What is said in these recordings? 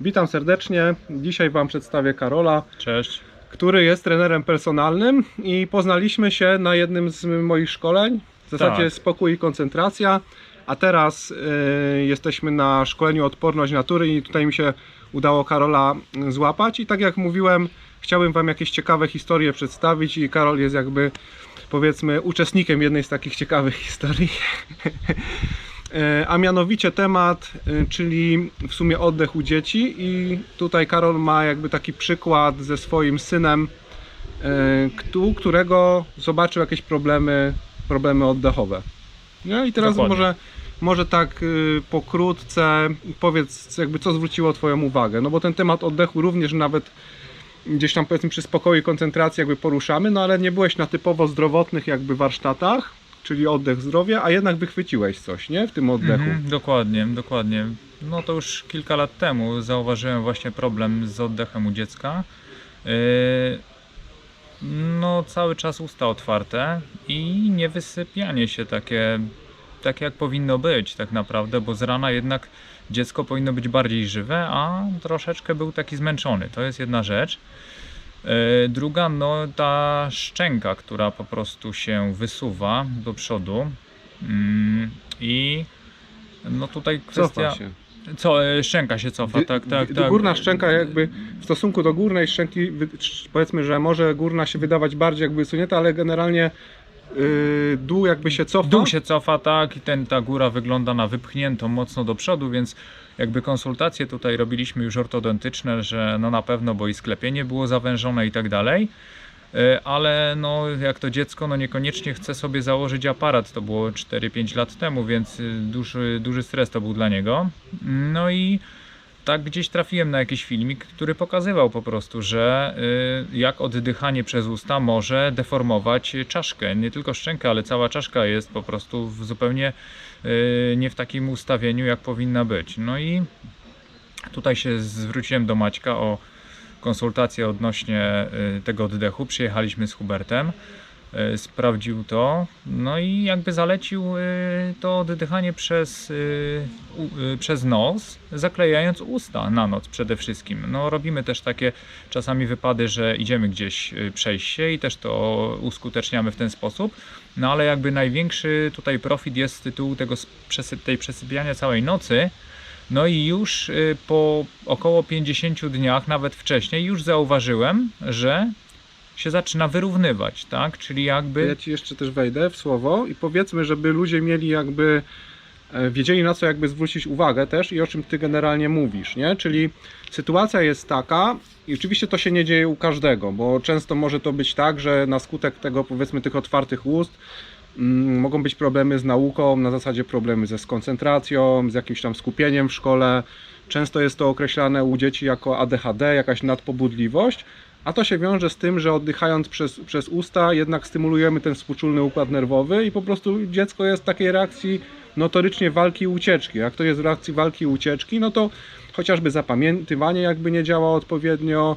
Witam serdecznie. Dzisiaj Wam przedstawię Karola, Cześć. który jest trenerem personalnym i poznaliśmy się na jednym z moich szkoleń. W zasadzie Tak. spokój i koncentracja. A teraz y, jesteśmy na szkoleniu odporność natury i tutaj mi się udało Karola y, złapać. I tak jak mówiłem, chciałbym Wam jakieś ciekawe historie przedstawić i Karol jest jakby powiedzmy uczestnikiem jednej z takich ciekawych historii. E, A mianowicie temat, e, czyli w sumie oddech u dzieci i tutaj Karol ma jakby taki przykład ze swoim synem, e, któ- którego zobaczył jakieś problemy, problemy oddechowe. No i teraz Dokładnie. może, może tak y, pokrótce powiedz jakby co zwróciło Twoją uwagę, no bo ten temat oddechu również nawet gdzieś tam powiedzmy przy spokoju i koncentracji jakby poruszamy, no ale nie byłeś na typowo zdrowotnych jakby warsztatach, czyli oddech zdrowie, a jednak wychwyciłeś coś, nie? W tym oddechu. Mhm, dokładnie, dokładnie. No to już kilka lat temu zauważyłem właśnie problem z oddechem u dziecka. Yy, no cały czas usta otwarte i niewysypianie się takie, takie jak powinno być tak naprawdę, bo z rana jednak dziecko powinno być bardziej żywe, a troszeczkę był taki zmęczony. To jest jedna rzecz. Yy, Druga, no ta szczęka, która po prostu się wysuwa do przodu. Mm, I no tutaj kwestia. Cofa się. Co, e, szczęka się cofa, tak, tak, tak. Górna szczęka jakby w stosunku do górnej szczęki, powiedzmy, że może górna się wydawać bardziej jakby wysunięta, ale generalnie yy, dół jakby się cofa. Dół się cofa, tak, i ten, ta góra wygląda na wypchniętą mocno do przodu, więc jakby konsultacje tutaj robiliśmy już ortodontyczne, że no na pewno, bo i sklepienie było zawężone i tak dalej. E, Ale no, jak to dziecko, no niekoniecznie chce sobie założyć aparat. To było 4-5 lat temu, więc y, duży, duży stres to był dla niego. No i tak gdzieś trafiłem na jakiś filmik, który pokazywał po prostu, że y, jak oddychanie przez usta może deformować czaszkę. Nie tylko szczękę, ale cała czaszka jest po prostu w zupełnie y, nie w takim ustawieniu, jak powinna być. No i tutaj się zwróciłem do Maćka o konsultację odnośnie y, tego oddechu. Przyjechaliśmy z Hubertem. Y, Sprawdził to, no i jakby zalecił y, to oddychanie przez, y, przez nos, zaklejając usta na noc przede wszystkim. No, robimy też takie czasami wypady, że idziemy gdzieś przejść się i też to uskuteczniamy w ten sposób. No ale jakby największy tutaj profit jest z tytułu tego tej przesypiania całej nocy. No i już po około 50 dniach, nawet wcześniej, już zauważyłem, że się zaczyna wyrównywać, tak? Czyli jakby. Ja ci jeszcze też wejdę w słowo i powiedzmy, żeby ludzie mieli jakby e, wiedzieli na co jakby zwrócić uwagę też i o czym ty generalnie mówisz, nie? Czyli sytuacja jest taka i oczywiście to się nie dzieje u każdego, bo często może to być tak, że na skutek tego powiedzmy tych otwartych ust mm, mogą być problemy z nauką, na zasadzie problemy ze skoncentracją, z jakimś tam skupieniem w szkole. Często jest to określane u dzieci jako ADHD, jakaś nadpobudliwość, a to się wiąże z tym, że oddychając przez, przez usta jednak stymulujemy ten współczulny układ nerwowy i po prostu dziecko jest w takiej reakcji notorycznie walki i ucieczki. Jak to jest w reakcji walki i ucieczki, no to chociażby zapamiętywanie jakby nie działa odpowiednio,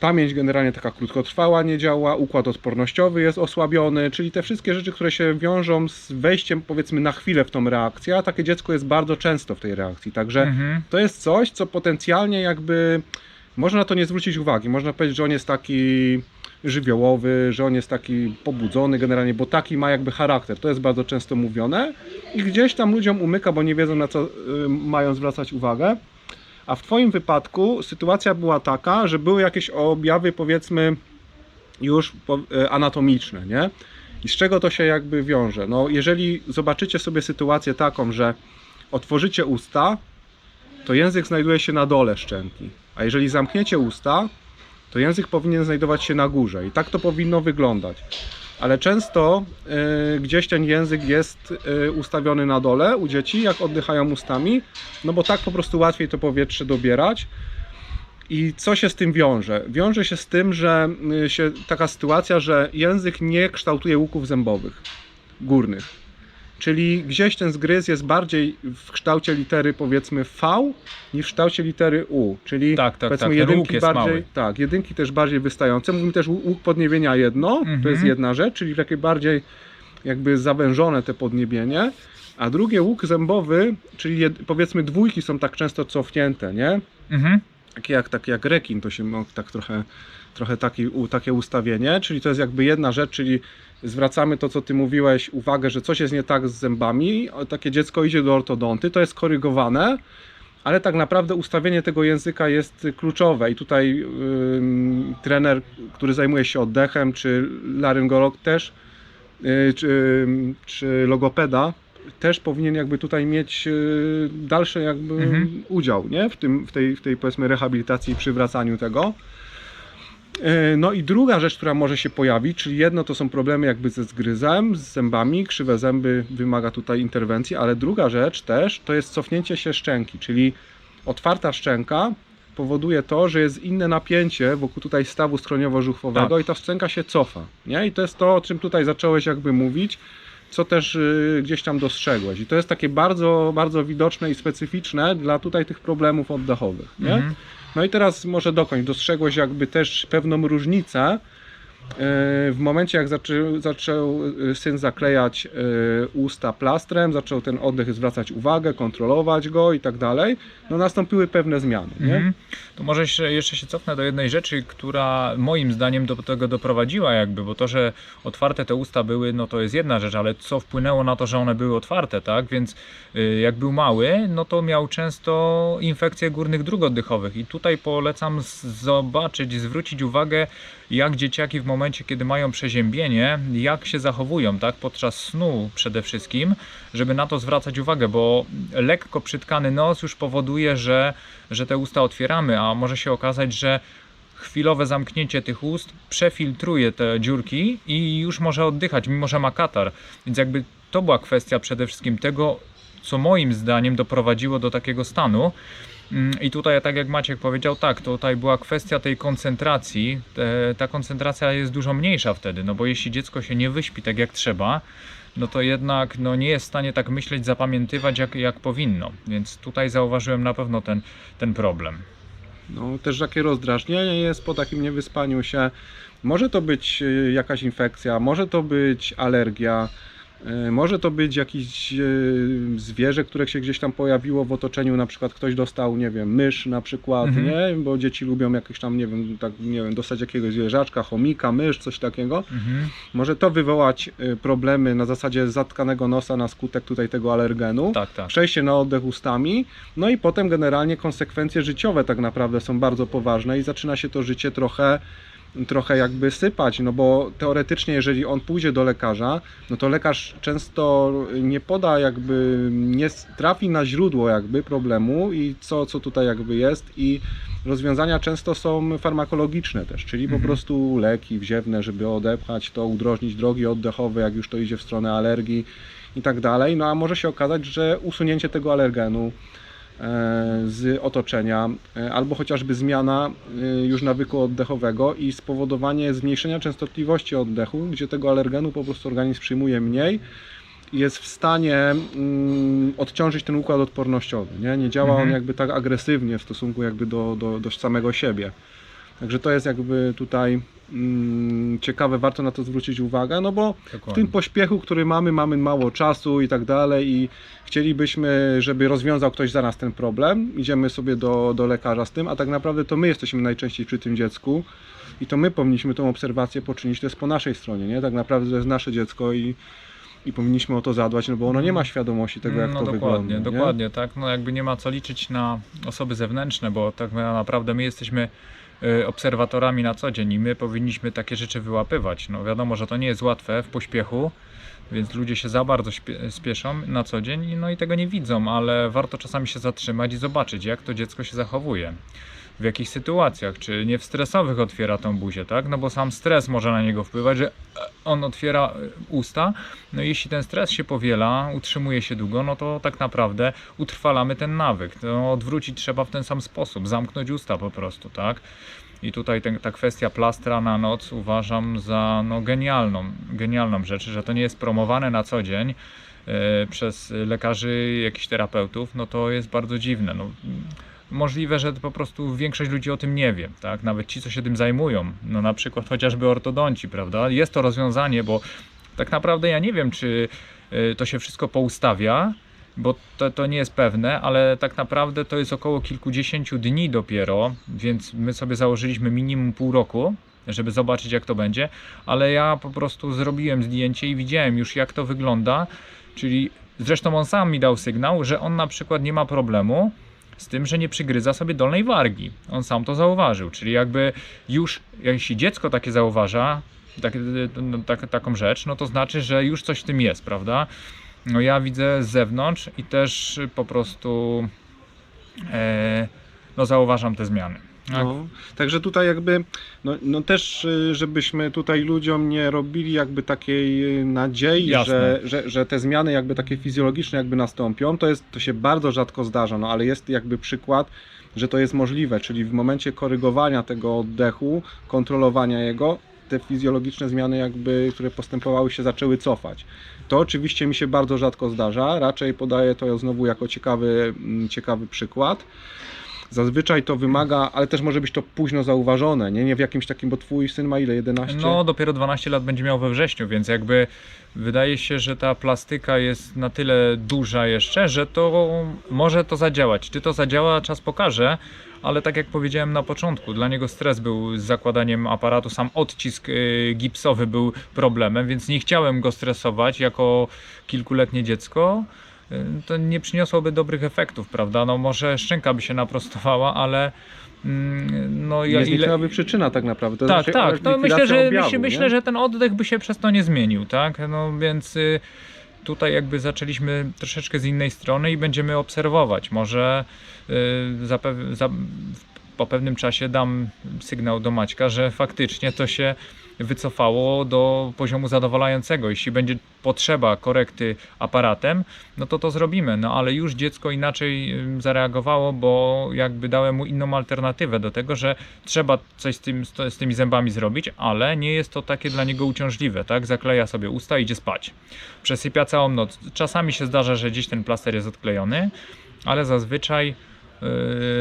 pamięć generalnie taka krótkotrwała nie działa, układ odpornościowy jest osłabiony, czyli te wszystkie rzeczy, które się wiążą z wejściem powiedzmy na chwilę w tą reakcję, a takie dziecko jest bardzo często w tej reakcji, także Mhm. to jest coś, co potencjalnie jakby można na to nie zwrócić uwagi. Można powiedzieć, że on jest taki żywiołowy, że on jest taki pobudzony generalnie, bo taki ma jakby charakter. To jest bardzo często mówione i gdzieś tam ludziom umyka, bo nie wiedzą na co y, mają zwracać uwagę. A w Twoim wypadku sytuacja była taka, że były jakieś objawy powiedzmy już y, anatomiczne, nie? I z czego to się jakby wiąże? No, jeżeli zobaczycie sobie sytuację taką, że otworzycie usta, to język znajduje się na dole szczęki. A jeżeli zamkniecie usta, to język powinien znajdować się na górze. I tak to powinno wyglądać. Ale często y, gdzieś ten język jest y, ustawiony na dole u dzieci, jak oddychają ustami, no bo tak po prostu łatwiej to powietrze dobierać. I co się z tym wiąże? Wiąże się z tym, że y, się taka sytuacja, że język nie kształtuje łuków zębowych górnych. Czyli gdzieś ten zgryz jest bardziej w kształcie litery powiedzmy V niż w kształcie litery U. Czyli Tak, tak, powiedzmy tak, jedynki jest bardziej, mały. tak, jedynki też bardziej wystające. Mówimy też łuk podniebienia jedno, to Mhm. jest jedna rzecz, czyli takie bardziej jakby zawężone te podniebienie, a drugie łuk zębowy, czyli jed, powiedzmy dwójki są tak często cofnięte, nie? Mhm. Takie jak, takie jak rekin, to się mo- tak trochę, trochę taki, u, takie ustawienie, czyli to jest jakby jedna rzecz, czyli zwracamy to, co ty mówiłeś, uwagę, że coś jest nie tak z zębami, takie dziecko idzie do ortodonty, to jest korygowane, ale tak naprawdę ustawienie tego języka jest kluczowe i tutaj ym, trener, który zajmuje się oddechem, czy laryngolog też, y, czy, czy logopeda, też powinien jakby tutaj mieć y, dalszy jakby Mhm. udział, nie? W, tym, w, tej, w tej powiedzmy rehabilitacji i przywracaniu tego. E, No i druga rzecz, która może się pojawić, czyli jedno to są problemy jakby ze zgryzem, z zębami, krzywe zęby wymaga tutaj interwencji, ale druga rzecz też to jest cofnięcie się szczęki, czyli otwarta szczęka powoduje to, że jest inne napięcie wokół tutaj stawu skroniowo-żuchwowego Tak. i ta szczęka się cofa, nie? I to jest to, o czym tutaj zacząłeś jakby mówić, co też y, gdzieś tam dostrzegłeś. I to jest takie bardzo, bardzo widoczne i specyficzne dla tutaj tych problemów oddechowych, nie? Mhm. No i teraz może dokończ. Dostrzegłeś jakby też pewną różnicę w momencie, jak zaczął, e, syn zaklejać e, usta plastrem, zaczął ten oddech zwracać uwagę, kontrolować go i tak dalej, no nastąpiły pewne zmiany, nie? Mhm. To może jeszcze, się cofnę do jednej rzeczy, która moim zdaniem do tego doprowadziła jakby, bo to, że otwarte te usta były, no to jest jedna rzecz, ale co wpłynęło na to, że one były otwarte, tak? Więc y, jak był mały, no to miał często infekcje górnych dróg oddechowych i tutaj polecam zobaczyć, zwrócić uwagę, jak dzieciaki w momencie, kiedy mają przeziębienie, jak się zachowują, tak? Podczas snu przede wszystkim, żeby na to zwracać uwagę, bo lekko przytkany nos już powoduje, że, że te usta otwieramy, a może się okazać, że chwilowe zamknięcie tych ust przefiltruje te dziurki i już może oddychać, mimo że ma katar. Więc jakby to była kwestia przede wszystkim tego, co moim zdaniem doprowadziło do takiego stanu. Mm, I tutaj, tak jak Maciek powiedział, tak, tutaj była kwestia tej koncentracji. Ta koncentracja jest dużo mniejsza wtedy, no bo jeśli dziecko się nie wyśpi tak jak trzeba, no to jednak no, nie jest w stanie tak myśleć, zapamiętywać jak, jak powinno. Więc tutaj zauważyłem na pewno ten, ten problem. No, też takie rozdrażnienie jest po takim niewyspaniu się. Może to być y, jakaś infekcja, może to być alergia, może to być jakieś y, zwierzę, które się gdzieś tam pojawiło w otoczeniu, na przykład ktoś dostał, nie wiem, mysz na przykład, Mhm. nie? Bo dzieci lubią jakieś tam, nie wiem, tak, nie wiem, dostać jakiegoś zwierzaczka, chomika, mysz, coś takiego. Mhm. Może to wywołać y, problemy na zasadzie zatkanego nosa na skutek tutaj tego alergenu Tak, tak. przejście na oddech ustami, no i potem generalnie konsekwencje życiowe tak naprawdę są bardzo poważne i zaczyna się to życie trochę trochę jakby sypać, no bo teoretycznie jeżeli on pójdzie do lekarza, no to lekarz często nie poda jakby, nie trafi na źródło jakby problemu i co, co tutaj jakby jest i rozwiązania często są farmakologiczne też, czyli po Mhm. prostu leki wziewne, żeby odepchać to, udrożnić drogi oddechowe, jak już to idzie w stronę alergii i tak dalej. No a może się okazać, że usunięcie tego alergenu z otoczenia, e, albo chociażby zmiana e, już nawyku oddechowego i spowodowanie zmniejszenia częstotliwości oddechu, gdzie tego alergenu po prostu organizm przyjmuje mniej i jest w stanie mm, odciążyć ten układ odpornościowy. Nie, nie działa on Mhm. jakby tak agresywnie w stosunku jakby do, do, do samego siebie. Także to jest jakby tutaj mm, ciekawe, warto na to zwrócić uwagę, no bo w Dokładnie. tym pośpiechu, który mamy, mamy mało czasu i tak dalej i chcielibyśmy, żeby rozwiązał ktoś za nas ten problem, idziemy sobie do, do lekarza z tym, a tak naprawdę to my jesteśmy najczęściej przy tym dziecku i to my powinniśmy tą obserwację poczynić, to jest po naszej stronie, nie? Tak naprawdę to jest nasze dziecko i, i powinniśmy o to zadbać, no bo ono nie ma świadomości tego, jak no to dokładnie, wygląda. nie? dokładnie, tak. No jakby nie ma co liczyć na osoby zewnętrzne, bo tak naprawdę my jesteśmy obserwatorami na co dzień i my powinniśmy takie rzeczy wyłapywać. No wiadomo, że to nie jest łatwe w pośpiechu, więc ludzie się za bardzo spieszą na co dzień no i tego nie widzą, ale warto czasami się zatrzymać i zobaczyć, jak to dziecko się zachowuje. W jakich sytuacjach, czy nie w stresowych otwiera tą buzię, tak? No bo sam stres może na niego wpływać, że e, on otwiera e, usta, no i jeśli ten stres się powiela, utrzymuje się długo, no to tak naprawdę utrwalamy ten nawyk. To odwrócić trzeba w ten sam sposób, zamknąć usta po prostu, tak? I tutaj ten, ta kwestia plastra na noc uważam za no, genialną, genialną rzecz, że to nie jest promowane na co dzień e, przez lekarzy, jakichś terapeutów, no to jest bardzo dziwne. No, możliwe, że po prostu większość ludzi o tym nie wie, tak? Nawet ci, co się tym zajmują, no na przykład chociażby ortodonci, prawda? Jest to rozwiązanie, bo tak naprawdę ja nie wiem, czy y, to się wszystko poustawia, bo to, to nie jest pewne, ale tak naprawdę to jest około kilkudziesięciu dni dopiero, więc my sobie założyliśmy minimum pół roku, żeby zobaczyć jak to będzie, ale ja po prostu zrobiłem zdjęcie i widziałem już jak to wygląda, czyli zresztą on sam mi dał sygnał, że on na przykład nie ma problemu z tym, że nie przygryza sobie dolnej wargi. On sam to zauważył, czyli jakby już jeśli dziecko takie zauważa, tak, no, tak, taką rzecz, no to znaczy, że już coś w tym jest, prawda? No ja widzę z zewnątrz i też po prostu e, no zauważam te zmiany. Tak? No, także tutaj jakby, no, no też, y, żebyśmy tutaj ludziom nie robili jakby takiej y, nadziei, Jasne. że, że, że te zmiany jakby takie fizjologiczne jakby nastąpią, to jest, to się bardzo rzadko zdarza, no ale jest jakby przykład, że to jest możliwe, czyli w momencie korygowania tego oddechu, kontrolowania jego, te fizjologiczne zmiany jakby, które postępowały się zaczęły cofać. To oczywiście mi się bardzo rzadko zdarza, raczej podaję to znowu jako ciekawy, mm, ciekawy przykład. Zazwyczaj to wymaga, ale też może być to późno zauważone, nie? Nie w jakimś takim, bo twój syn ma ile? 11? No, dopiero 12 lat będzie miał we wrześniu, więc jakby wydaje się, że ta plastyka jest na tyle duża jeszcze, że to może to zadziałać. Czy to zadziała, czas pokaże, ale tak jak powiedziałem na początku, dla niego stres był z zakładaniem aparatu, sam odcisk y, gipsowy był problemem, więc nie chciałem go stresować jako kilkuletnie dziecko. Y, To nie przyniosłoby dobrych efektów, prawda? No może szczęka by się naprostowała, ale mm, no ja Nie zniknęłaby przyczyna tak naprawdę. To tak, znaczy tak. To myślę, że, objawu, myślę, że ten oddech by się przez to nie zmienił, tak? No więc y, tutaj jakby zaczęliśmy troszeczkę z innej strony i będziemy obserwować. Może y, za, po pewnym czasie dam sygnał do Maćka, że faktycznie to się wycofało do poziomu zadowalającego. Jeśli będzie potrzeba korekty aparatem, no to to zrobimy. No ale już dziecko inaczej zareagowało, bo jakby dałem mu inną alternatywę do tego, że trzeba coś z, tym, z tymi zębami zrobić, ale nie jest to takie dla niego uciążliwe, tak? Zakleja sobie usta idzie spać. Przesypia całą noc. Czasami się zdarza, że gdzieś ten plaster jest odklejony, ale zazwyczaj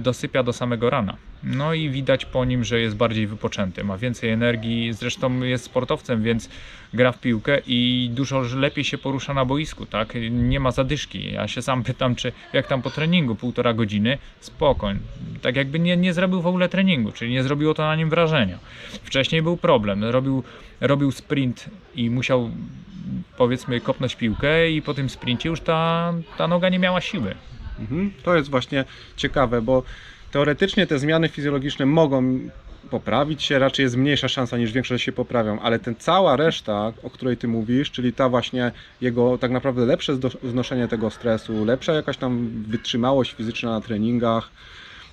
dosypia do samego rana. No i widać po nim, że jest bardziej wypoczęty, ma więcej energii, zresztą jest sportowcem, więc gra w piłkę i dużo lepiej się porusza na boisku, tak? Nie ma zadyszki. Ja się sam pytam, czy jak tam po treningu, półtora godziny, spokojnie. Tak jakby nie, nie zrobił w ogóle treningu, czyli nie zrobiło to na nim wrażenia. Wcześniej był problem, robił, robił sprint i musiał powiedzmy kopnąć piłkę i po tym sprincie już ta, ta noga nie miała siły. Mhm. To jest właśnie ciekawe, bo teoretycznie te zmiany fizjologiczne mogą poprawić się, raczej jest mniejsza szansa niż większa, że się poprawią, ale ten cała reszta, o której ty mówisz, czyli ta właśnie jego tak naprawdę lepsze znoszenie tego stresu, lepsza jakaś tam wytrzymałość fizyczna na treningach,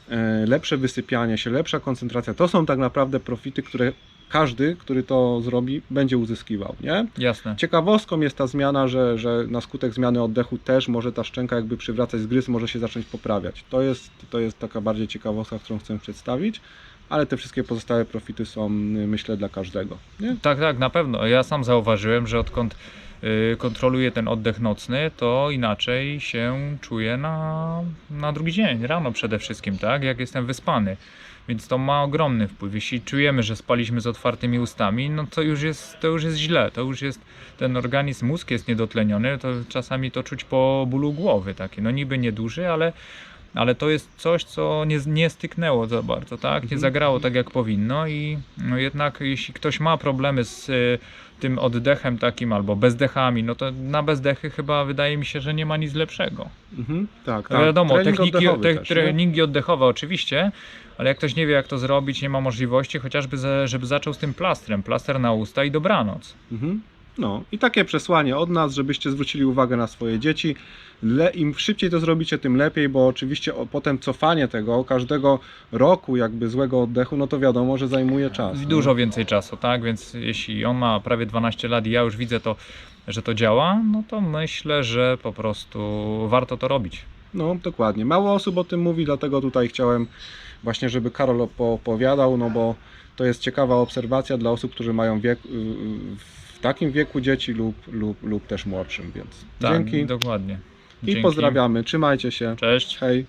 e, lepsze wysypianie się, lepsza koncentracja, to są tak naprawdę profity, które każdy, który to zrobi, będzie uzyskiwał, nie? Jasne. Ciekawostką jest ta zmiana, że, że na skutek zmiany oddechu też może ta szczęka jakby przywracać zgryz, może się zacząć poprawiać. To jest, to jest taka bardziej ciekawostka, którą chcę przedstawić, ale te wszystkie pozostałe profity są myślę dla każdego. Nie? Tak, tak, na pewno. Ja sam zauważyłem, że odkąd y, kontroluję ten oddech nocny, to inaczej się czuję na, na drugi dzień, rano przede wszystkim, tak? Jak jestem wyspany. Więc to ma ogromny wpływ. Jeśli czujemy, że spaliśmy z otwartymi ustami, no to już jest, to już jest źle. To już jest ten organizm, mózg jest niedotleniony. To czasami to czuć po bólu głowy taki. No niby nieduży, ale, ale to jest coś, co nie, nie styknęło za bardzo, tak? Nie Mhm. zagrało tak jak powinno i no jednak jeśli ktoś ma problemy z y, tym oddechem takim albo bezdechami, no to na bezdechy chyba wydaje mi się, że nie ma nic lepszego. Mhm, tak, No tak. wiadomo, Trening techniki, oddechowy te, też, nie? treningi oddechowe oczywiście, ale jak ktoś nie wie jak to zrobić, nie ma możliwości, chociażby za, żeby zaczął z tym plastrem, plaster na usta i dobranoc. Mhm. No i takie przesłanie od nas, żebyście zwrócili uwagę na swoje dzieci. Le, Im szybciej to zrobicie, tym lepiej, bo oczywiście potem cofanie tego każdego roku jakby złego oddechu, no to wiadomo, że zajmuje czas. Dużo więcej czasu, tak? Więc jeśli on ma prawie 12 lat i ja już widzę to, że to działa, no to myślę, że po prostu warto to robić. No, dokładnie. Mało osób o tym mówi, dlatego tutaj chciałem właśnie, żeby Karol opowiadał, no bo to jest ciekawa obserwacja dla osób, którzy mają wiek, w takim wieku dzieci lub, lub, lub też młodszym, więc Tak, dzięki dokładnie. i Dzięki. pozdrawiamy, trzymajcie się, Cześć. hej.